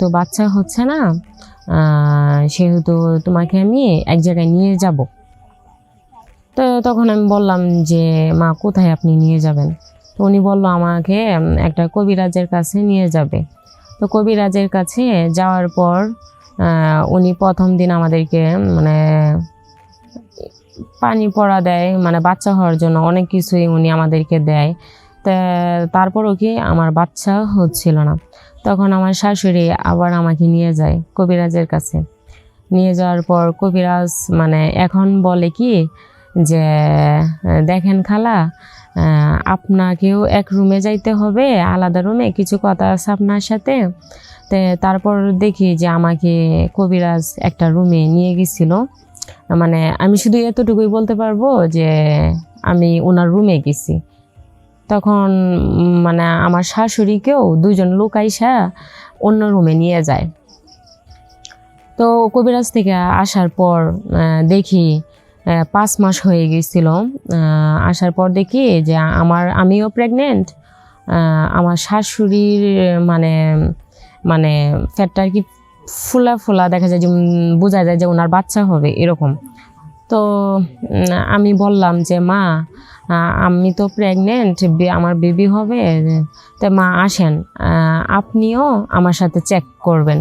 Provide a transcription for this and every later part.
তো বাচ্চা হচ্ছে না সেহেতু তোমাকে আমি এক জায়গায় নিয়ে যাব। তো তখন আমি বললাম যে, মা, কোথায় আপনি নিয়ে যাবেন? তো উনি বলল, আমাকে একটা কবিরাজের কাছে নিয়ে যাবে। তো কবিরাজের কাছে যাওয়ার পর উনি প্রথম দিন আমাদেরকে মানে পানি পড়া দেয় মানে বাচ্চা হওয়ার জন্য অনেক কিছুই উনি আমাদেরকে দেয়। তারপরও কি আমার বাচ্চা হচ্ছিল না। তখন আমার শাশুড়ি আবার আমাকে নিয়ে যায় কবিরাজের কাছে। নিয়ে যাওয়ার পর কবিরাজ মানে এখন বলে কি যে, দেখেন খালা আপনাকেও এক রুমে যাইতে হবে, আলাদা রুমে কিছু কথা আছে আপনার সাথে। তে তারপর দেখি যে আমাকে কবিরাজ একটা রুমে নিয়ে গেছিল। মানে আমি শুধু এতটুকুই বলতে পারব যে, আমি ওনার রুমে গেছি। তখন মানে আমার শাশুড়িকেও দুজন লোক আইসা অন্য রুমে নিয়ে যায়। তো কবিরাজ থেকে আসার পর দেখি পাঁচ মাস হয়ে গেছিল। আসার পর দেখি যে আমার, আমিও প্রেগনেন্ট আমার শাশুড়ির মানে মানে ফ্যাটটা আর কি ফুলা ফুলা দেখা যায় যে বোঝা যায় যে ওনার বাচ্চা হবে, এরকম। তো আমি বললাম যে, মা আমি তো প্রেগনেন্ট আমার বেবি হবে, তো মা আসেন আপনিও আমার সাথে চেক করবেন।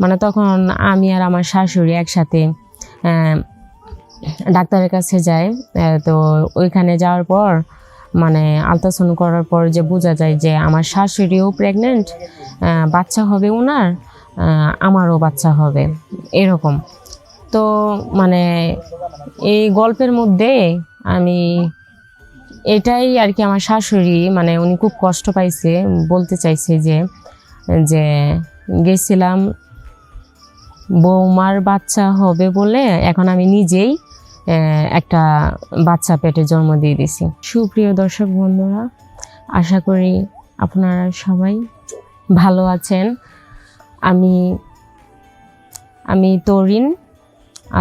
মানে তখন আমি আর আমার শাশুড়ি একসাথে ডাক্তারের কাছে যাই তো ওইখানে যাওয়ার পর মানে আলট্রাসাউন্ড করার পর যে বোঝা যায় যে আমার শাশুড়িও প্রেগনেন্ট বাচ্চা হবে ওনার আমারও বাচ্চা হবে, এরকম। তো মানে এই গল্পের মধ্যে আমি এটাই আর কি আমার শাশুড়ি মানে উনি খুব কষ্ট পাইছে, বলতে চাইছে যে যে গেছিলাম, বৌমার বাচ্চা হবে বলে এখন আমি নিজেই একটা বাচ্চা পেটে জন্ম দিয়ে দিছি। সুপ্রিয় দর্শক বন্ধুরা, আশা করি আপনারা সবাই ভালো আছেন। আমি আমি তরিন,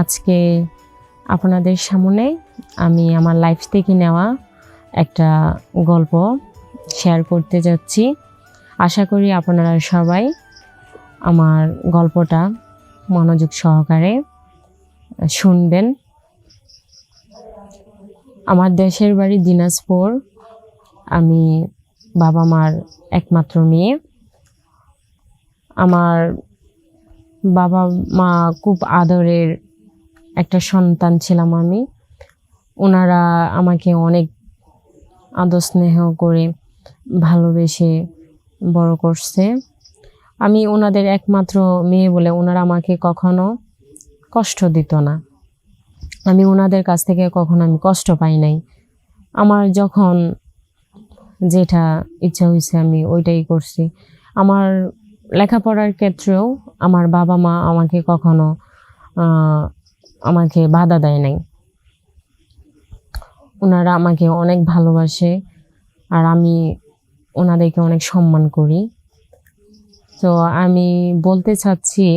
আজকে আপনাদের সামনে আমি আমার লাইফ থেকে নেওয়া একটা গল্প শেয়ার করতে যাচ্ছি। আশা করি আপনারা সবাই আমার গল্পটা মনোযোগ সহকারে শুনবেন। আমার দেশের বাড়ি দিনাজপুর। আমি বাবা মার একমাত্র মেয়ে। আমার বাবা মা খুব আদরের একটা সন্তান ছিলাম আমি। ওনারা আমাকে অনেক আদর স্নেহ করে ভালোবেসে বড় করছে। আমি ওনাদের একমাত্র মেয়ে বলে ওনারা আমাকে কখনো কষ্ট দিত না। আমি ওনাদের কাছ থেকে কখনো আমি কষ্ট পাই নাই। আমার যখন যেটা ইচ্ছা হয়েছে আমি ওইটাই করছি। আমার লেখাপড়ার ক্ষেত্রেও আমার বাবা মা আমাকে কখনো আমাকে বাধা দেয় নাই। ওনারা আমাকে অনেক ভালোবাসে আর আমি ওনাদেরকে অনেক সম্মান করি। তো আমি বলতে চাচ্ছি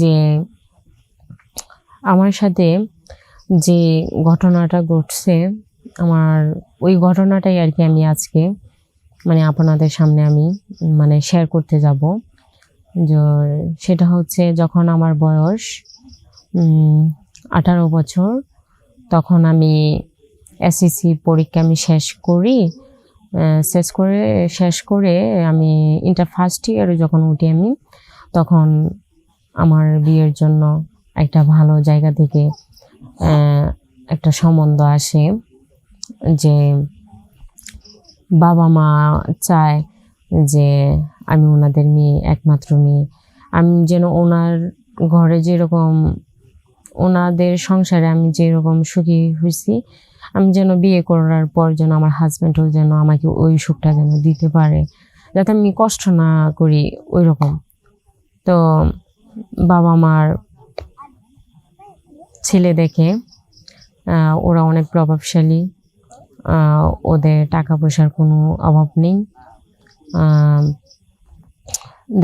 যে আমার সাথে যে ঘটনাটা ঘটছে, আমার ওই ঘটনাটাই আর কি আমি আজকে মানে আপনাদের সামনে আমি মানে শেয়ার করতে যাব। যে সেটা হচ্ছে যখন আমার বয়স আঠারো বছর, তখন আমি এসএসসি পরীক্ষা আমি শেষ করি শেষ করে শেষ করে আমি ইন্টার ফার্স্ট ইয়ারে যখন উঠি আমি, তখন আমার বিয়ের জন্য একটা ভালো জায়গা থেকে একটা সম্বন্ধ আসে যে বাবা মা চায় যে আমি ওনাদের মেয়ে, একমাত্র মেয়ে। আমি যেন ওনার ঘরে যেরকম, ওনাদের সংসারে আমি যেরকম সুখী হয়েছি আমি যেন বিয়ে করার পর যেন আমার হাজব্যান্ডও যেন আমাকে ওই সুখটা যেন দিতে পারে, যাতে আমি কষ্ট না করি ওই রকম তো বাবা মার ছেলে দেখে ওরা অনেক প্রভাবশালী ওদের টাকা পয়সার কোনো অভাব নেই।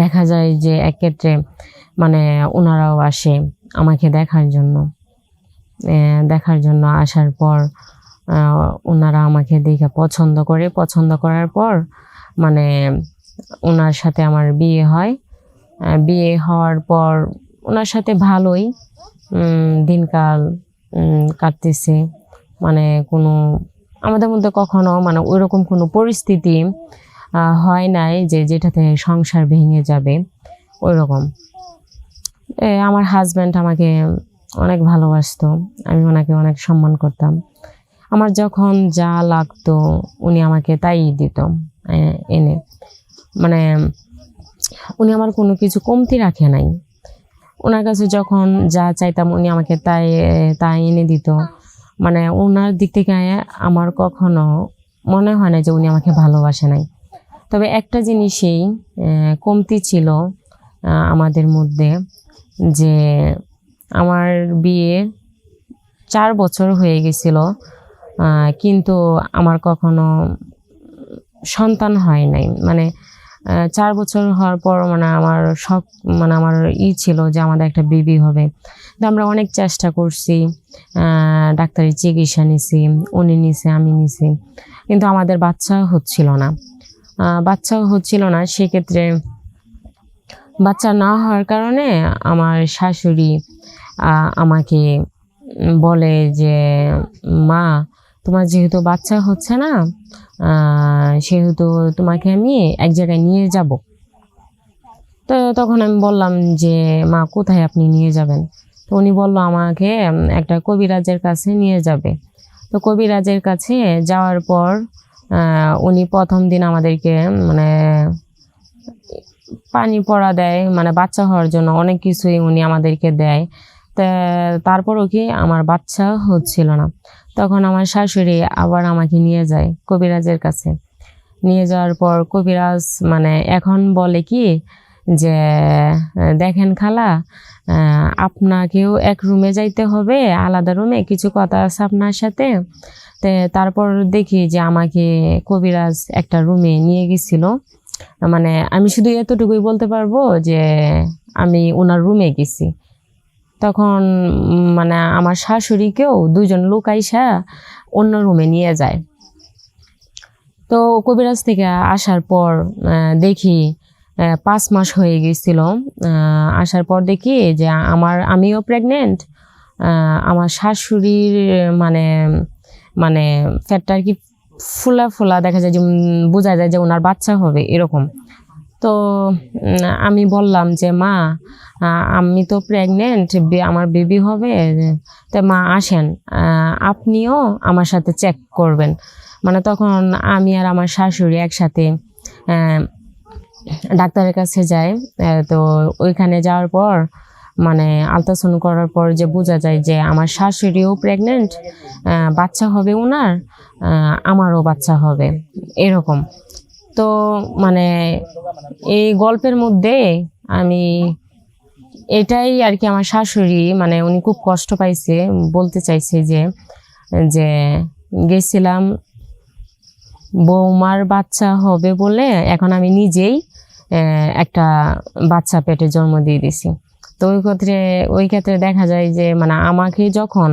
দেখা যায় যে এক ক্ষেত্রে মানে ওনারাও আসে আমাকে দেখার জন্য। দেখার জন্য আসার পর ওনারা আমাকে দেখে পছন্দ করে, পছন্দ করার পর মানে ওনার সাথে আমার বিয়ে হয়। বিয়ে হওয়ার পর ওনার সাথে ভালোই দিনকাল কাটতেছে। মানে কোনো, আমাদের মধ্যে কখনো মানে ওইরকম কোনো পরিস্থিতি হয় নাই যে যেটাতে সংসার ভেঙে যাবে ওই রকম আমার হাজব্যান্ড আমাকে অনেক ভালোবাসতো, আমি ওনাকে অনেক সম্মান করতাম। আমার যখন যা লাগতো, উনি আমাকে তাই দিত এনে। মানে উনি আমার কোনো কিছু কমতি রাখে নাই। ওনার কাছে যখন যা চাইতাম, উনি আমাকে তাই তাই এনে দিত। মানে ওনার দিক থেকে আমার কখনো মনে হয় না যে উনি আমাকে ভালোবাসে নাই। তবে একটা জিনিসেই কমতি ছিল আমাদের মধ্যে যে আমার বিয়ে চার বছর হয়ে গেছিল কিন্তু আমার কখনো সন্তান হয় নাই। মানে চার বছর হওয়ার পর মানে আমার শখ মানে আমার ই ছিল যে আমাদের একটা বেবি হবে। তো আমরা অনেক চেষ্টা করছি ডাক্তারের চিকিৎসা নিছি, উনি নিছে, আমি নিছি। কিন্তু আমাদের বাচ্চা হচ্ছিল না। বাচ্চাও হচ্ছিল না, সেক্ষেত্রে বাচ্চা না হওয়ার কারণে আমার শাশুড়ি আমাকে বলে যে, মা, তোমার যেহেতু বাচ্চা হচ্ছে না সেহেতু তোমাকে আমি এক জায়গায় নিয়ে যাব। তো তখন আমি বললাম যে, মা, কোথায় আপনি নিয়ে যাবেন? তো উনি বলল, আমাকে একটা কবিরাজের কাছে নিয়ে যাবে। তো কবিরাজের কাছে যাওয়ার পর উনি প্রথম দিন আমাদেরকে মানে পানি পড়া দেয় মানে বাচ্চা হওয়ার জন্য অনেক কিছুই উনি আমাদেরকে দেয়। তারপরও কি আমার বাচ্চা হচ্ছিল না। তখন আমার শাশুড়ি আবার আমাকে নিয়ে যায় কবিরাজের কাছে। নিয়ে যাওয়ার পর কবিরাজ মানে এখন বলে কি যে, দেখেন খালা আপনাকেও এক রুমে যাইতে হবে, আলাদা রুমে কিছু কথা আছে আপনার সাথে? তারপর দেখি যে আমাকে কবিরাজ একটা রুমে নিয়ে গেছিল। মানে আমি শুধু এতটুকুই বলতে পারব যে আমি ওনার রুমে গেছি। তখন মানে আমার শাশুড়িকেও দুজন লোক আইসা অন্য রুমে নিয়ে যায়। তো কবিরাজ থেকে আসার পর দেখি পাঁচ মাস হয়ে গেছিল। আসার পর দেখি যে আমার, আমিও প্রেগনেন্ট আমার শাশুড়ির মানে মানে ফ্যাটটা আর কি ফুলা ফুলা দেখা যায় যে বোঝা যায় যে ওনার বাচ্চা হবে, এরকম। তো আমি বললাম যে, মা আমি তো প্রেগনেন্ট আমার বেবি হবে, তো মা আসেন আপনিও আমার সাথে চেক করবেন। মানে তখন আমি আর আমার শাশুড়ি একসাথে ডাক্তারের কাছে যাই তো ওইখানে যাওয়ার পর মানে আলট্রাসাউন্ড করার পর যে বোঝা যায় যে আমার শাশুড়িও প্রেগনেন্ট বাচ্চা হবে ওনার আমারও বাচ্চা হবে। এরকম। তো মানে এই গল্পের মধ্যে আমি এটাই আর কি আমার শাশুড়ি মানে উনি খুব কষ্ট পাইছে, বলতে চাইছে যে যে গেছিলাম, বৌমার বাচ্চা হবে বলে এখন আমি নিজেই একটা বাচ্চা পেটে জন্ম দিয়ে দিছি। তো ওই ক্ষেত্রে ওই ক্ষেত্রে দেখা যায় যে মানে আমাকে যখন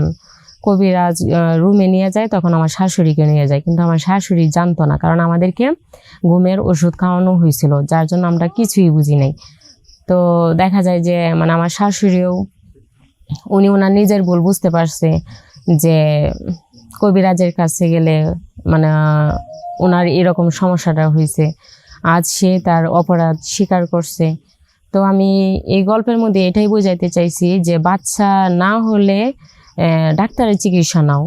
কবিরাজ রুমে নিয়ে যায়, তখন আমার শাশুড়িকে নিয়ে যায়। কিন্তু আমার শাশুড়ি জানতো না, কারণ আমাদেরকে ঘুমের ওষুধ খাওয়ানো হয়েছিল, যার জন্য আমরা কিছুই বুঝি নাই। তো দেখা যায় যে মানে আমার শাশুড়িও, উনি ওনার নিজের ভুল বুঝতে পারছে যে, কবিরাজের কাছে গেলে মানে ওনার এরকম সমস্যাটা হয়েছে। আজ সে তার অপরাধ স্বীকার করছে। তো আমি এই গল্পের মধ্যে এটাই বোঝাইতে চাইছি যে বাচ্চা না হলে ডাক্তারের চিকিৎসা নাও।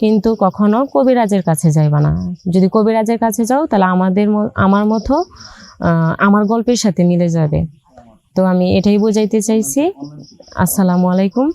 কিন্তু কখনো কবিরাজের কাছে যাইবা না। যদি কবিরাজের কাছে যাও, তাহলে আমাদের আমার মতো আমার গল্পের সাথে মিলে যাবে। তো আমি এটাই বোঝাইতে চাইছি। আসসালামু আলাইকুম।